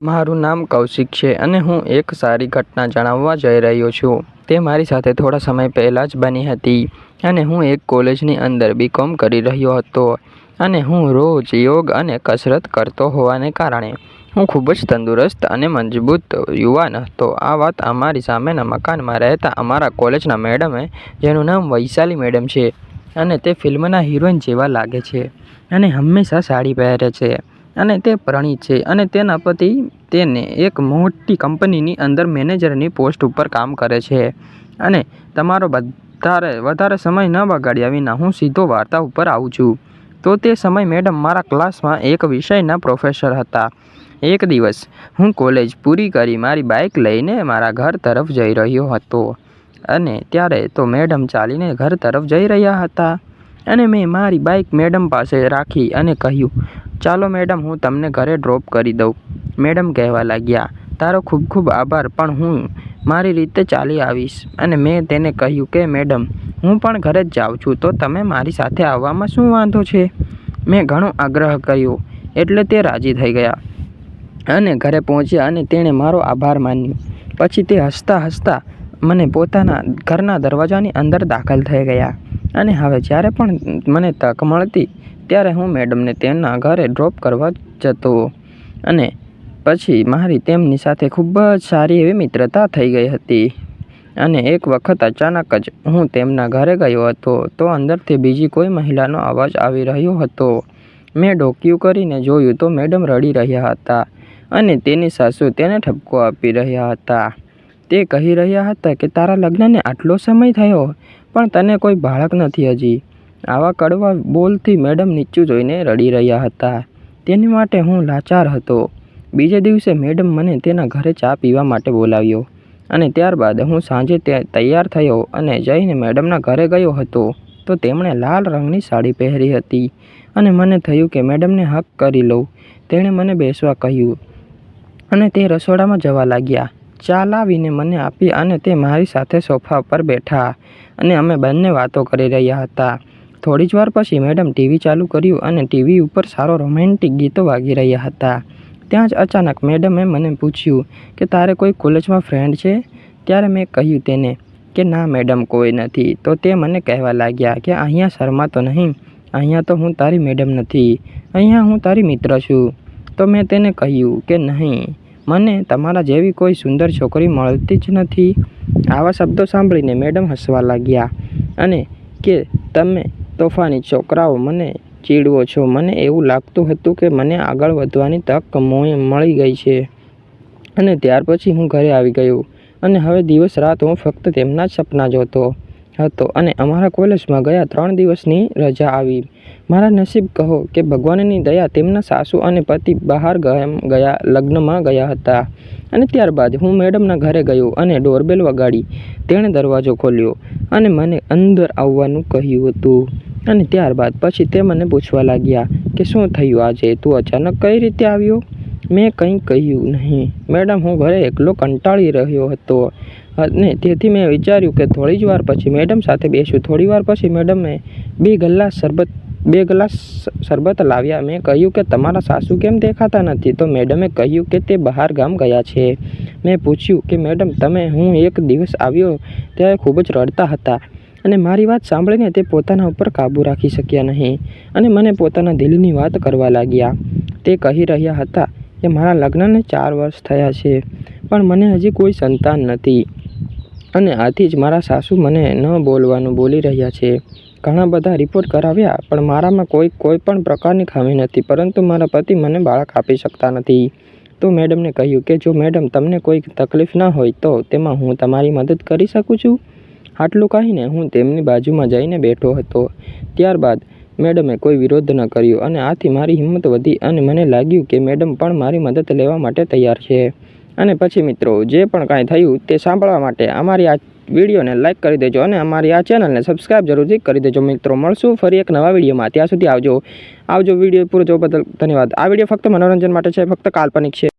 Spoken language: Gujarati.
મારું નામ કૌશિક છે અને હું એક સારી ઘટના જણાવવા જઈ રહ્યો છું. તે મારી સાથે થોડા સમય પહેલાં જ બની હતી અને હું એક કોલેજની અંદર બીકોમ કરી રહ્યો હતો અને હું રોજ યોગ અને કસરત કરતો હોવાને કારણે હું ખૂબ જ તંદુરસ્ત અને મજબૂત યુવાન હતો. આ વાત અમારી સામેના મકાનમાં રહેતા અમારા કોલેજના મેડમે, જેનું નામ વૈશાલી મેડમ છે, અને તે ફિલ્મના હિરોઈન જેવા લાગે છે અને હંમેશા સાડી પહેરે છે. અને તે પરિણીત છે અને તેના પતિ તેને એક મોટી કંપનીની અંદર મેનેજરની પોસ્ટ ઉપર કામ કરે છે. અને તમારો વધારે વધારે સમય ન બગાડ્યા વિના હું સીધો વાર્તા ઉપર આવું છું. તો તે સમય મેડમ મારા ક્લાસમાં એક વિષયના પ્રોફેસર હતા. એક દિવસ હું કોલેજ પૂરી કરી મારી બાઇક લઈને મારા ઘર તરફ જઈ રહ્યો હતો. અને ત્યારે તો મેડમ ચાલીને ઘર તરફ જઈ રહ્યા હતા. અને મેં મારી બાઇક મેડમ પાસે રાખી અને કહ્યું, ચાલો મેડમ, હું તમને ઘરે ડ્રોપ કરી દઉં. મેડમ કહેવા લાગ્યા, તારો ખૂબ ખૂબ આભાર, પણ હું મારી રીતે ચાલી આવીશ. અને મેં તેને કહ્યું કે, મેડમ, હું પણ ઘરે જ જાઉં છું, તો તમે મારી સાથે આવવામાં શું વાંધો છે? મેં ઘણો આગ્રહ કર્યો, એટલે તે રાજી થઈ ગયા અને ઘરે પહોંચ્યા અને તેણે મારો આભાર માન્યો. પછી તે હસતા હસતા મને પોતાના ઘરના દરવાજાની અંદર દાખલ થઈ ગયા. અને હવે જ્યારે પણ મને તક મળતી, ત્યારે હું મેડમને તેમના ઘરે ડ્રોપ કરવા જતો. અને પછી મારી તેમની સાથે ખૂબ જ સારી એવી મિત્રતા થઈ ગઈ હતી. અને એક વખત અચાનક જ હું તેમના ઘરે ગયો હતો, તો અંદરથી બીજી કોઈ મહિલાનો અવાજ આવી રહ્યો હતો. મેં ડોક્યું કરીને જોયું તો મેડમ રડી રહ્યા હતા અને તેની સાસુ તેને ઠપકો આપી રહ્યા હતા. તે કહી રહ્યા હતા કે, તારા લગ્નને આટલો સમય થયો? પણ તને કોઈ બાળક નથી હજી. આવા કડવા બોલથી મેડમ નીચું જોઈને રડી રહ્યા હતા. તેની માટે હું લાચાર હતો. બીજે દિવસે મેડમ મને તેના ઘરે ચા પીવા માટે બોલાવ્યો અને ત્યારબાદ હું સાંજે તૈયાર થયો અને જઈને મેડમના ઘરે ગયો હતો. તો તેમણે લાલ રંગની સાડી પહેરી હતી અને મને થયું કે મેડમને હક કરી લઉં. તેણે મને બેસવા કહ્યું અને તે રસોડામાં જવા લાગ્યા. ચા લાવીને મને આપી અને તે મારી સાથે સોફા પર બેઠા અને અમે બંને વાતો કરી રહ્યા હતા. થોડી જ વાર પછી મેડમ ટીવી ચાલુ કર્યું અને ટીવી ઉપર સારો રોમેન્ટિક ગીતો વાગી રહ્યા હતા. ત્યાં જ અચાનક મેડમે મને પૂછ્યું કે, તારે કોઈ કોલેજમાં ફ્રેન્ડ છે? ત્યારે મેં કહ્યું તેને કે, ના મેડમ, કોઈ નથી. તો તે મને કહેવા લાગ્યા કે, અહીંયા શરમાતો નહીં, અહીંયા તો હું તારી મેડમ નથી, અહીંયા હું તારી મિત્ર છું. તો મેં તેને કહ્યું કે, નહીં મને તમારા જેવી કોઈ સુંદર છોકરી મળતી જ નથી. આવા શબ્દો સાંભળીને મેડમ હસવા લાગ્યા. અને કે તમે તોફાની છોકરાઓ મને ચીડવો છો, મને એવું લાગતું હતું કે મને આગળ વધવાની તક મળી ગઈ છે. અને ત્યાર પછી હું ઘરે આવી ગયો. અને હવે દિવસ રાત હું ફક્ત તેમના જ સપના જોતો. હતો અને અમારા કોલેજમાં ગયા ત્રણ દિવસની રજા આવી. મારા નસીબ કહો કે ભગવાનની દયા તેમના સાસુ અને પતિ બહાર ગયા, લગ્નમાં ગયા હતા. અને ત્યારબાદ હું મેડમના ઘરે ગયો અને ડોરબેલ વગાડી. તેણે દરવાજો ખોલ્યો અને મને અંદર આવવાનું કહ્યું હતું. અને ત્યારબાદ પછી તે મને પૂછવા લાગ્યા કે શું થયું આજે? તું અચાનક કઈ રીતે આવ્યો? મેં કંઈ કહ્યું નહીં. મેડમ, હું ઘરે એકલો કંટાળી રહ્યો હતો. અને તેથી મેં વિચાર્યું કે થોડી જ વાર પછી મેડમ સાથે બેસું. થોડી વાર પછી મેડમે બે ગ્લાસ શરબત, બે ગ્લાસ શરબત લાવ્યા. મેં કહ્યું કે તમારા સાસુ કેમ દેખાતા નથી? તો મેડમે કહ્યું કે તે બહાર ગામ ગયા છે. મેં પૂછ્યું કે મેડમ, તમે, હું એક દિવસ આવ્યો ત્યારે ખૂબ જ રડતા હતા. અને મારી વાત સાંભળીને તે પોતાના ઉપર કાબૂ રાખી શક્યા નહીં. અને મને પોતાના દિલની વાત કરવા લાગ્યા. તે કહી રહ્યા હતા કે મારા લગ્નને ચાર વર્ષ થયા છે, પણ મને હજી કોઈ સંતાન નથી. અને આથી જ મારા સાસુ મને ન બોલવાનું બોલી રહ્યા છે. ઘણા બધા રિપોર્ટ કરાવ્યા, પણ મારામાં કોઈ કોઈ પણ પ્રકારની ખામી નથી, પરંતુ મારા પતિ મને બાળક આપી શકતા નથી. તો મેડમને કહ્યું કે જો મેડમ તમને કોઈ તકલીફ ના હોય તો તેમાં હું તમારી મદદ કરી શકું છું? આટલું કહીને હું તેમની બાજુમાં જઈને બેઠો હતો. ત્યારબાદ મેડમે કોઈ વિરોધ ન કર્યો અને આથી મારી હિંમત વધી અને મને લાગ્યું કે મેડમ પણ મારી મદદ લેવા માટે તૈયાર છે. અને પછી મિત્રો, જે પણ કાંઈ થયું તે સાંભળવા માટે અમારી આ વિડીયોને લાઇક કરી દેજો અને અમારી આ ચેનલને સબસ્ક્રાઈબ જરૂરથી કરી દેજો મિત્રો. મળશું ફરી એક નવા વિડીયોમાં. ત્યાં સુધી આવજો. આવજો વીડિયો પૂરો જોવા બદલ ધન્યવાદ. આ વીડિયો ફક્ત મનોરંજન માટે છે, ફક્ત કાલ્પનિક છે.